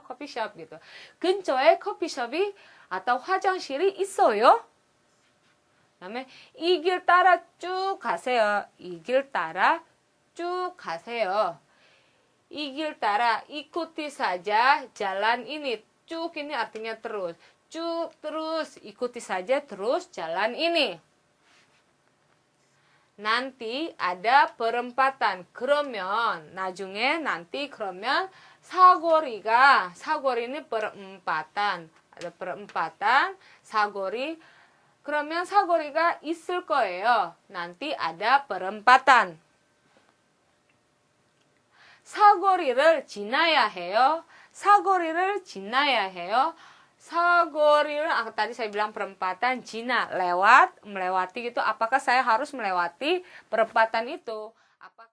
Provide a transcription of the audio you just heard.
커피숍 gitu. 근처에 커피숍이 atau 화장실이 있어요. 그다음에 이 길 따라 쭉 가세요. 이 길 따라 쭉 가세요. 이 길 따라 ikuti saja jalan ini. 쭉 ini artinya terus. 쭉 terus ikuti saja terus jalan ini. Nanti ada perempatan. 그러면 나중에 nanti 그러면 사거리가 사거리는 perempatan. perempatan 사거리 그러면 사거리가 있을 거예요. nanti ada perempatan. 사거리를 지나야 해요. 사거리를 지나야 해요. Sagoril tadi saya bilang perempatan Cina lewat melewati gitu. Apakah saya harus melewati perempatan itu? Apakah